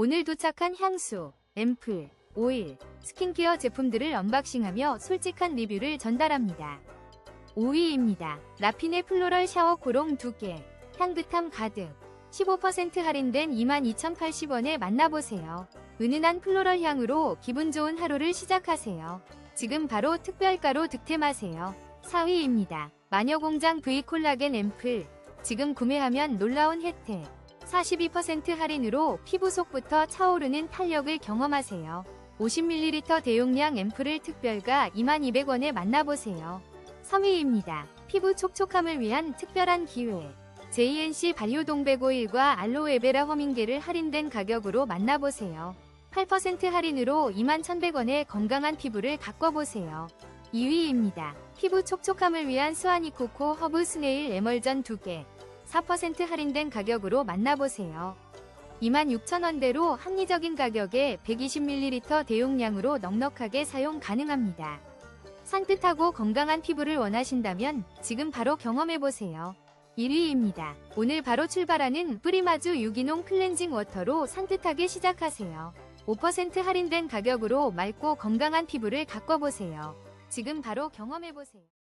오늘 도착한 향수, 앰플, 오일, 스킨케어 제품들을 언박싱하며 솔직한 리뷰를 전달합니다. 5위입니다. 라피네 플로럴 샤워 고롱 2개, 향긋함 가득, 15% 할인된 22,080원에 만나보세요. 은은한 플로럴 향으로 기분 좋은 하루를 시작하세요. 지금 바로 특별가로 득템하세요. 4위입니다. 마녀공장 V 콜라겐 앰플. 지금 구매하면 놀라운 혜택. 42% 할인으로 피부 속부터 차오르는 탄력을 경험하세요. 50ml 대용량 앰플을 특별가 2200원에 만나보세요. 3위입니다. 피부 촉촉함을 위한 특별한 기회. JNC 발효 동백오일과 알로에베라 허밍게를 할인된 가격으로 만나보세요. 8% 할인으로 21,100원에 건강한 피부를 가꿔보세요. 2위입니다. 피부 촉촉함을 위한 스와니 코코 허브 스네일 에멀전 2개. 4% 할인된 가격으로 만나보세요. 26,000원대로 합리적인 가격에 120ml 대용량으로 넉넉하게 사용 가능합니다. 산뜻하고 건강한 피부를 원하신다면 지금 바로 경험해보세요. 1위입니다. 오늘 바로 출발하는 뿌리마주 유기농 클렌징 워터로 산뜻하게 시작하세요. 5% 할인된 가격으로 맑고 건강한 피부를 가꿔보세요. 지금 바로 경험해보세요.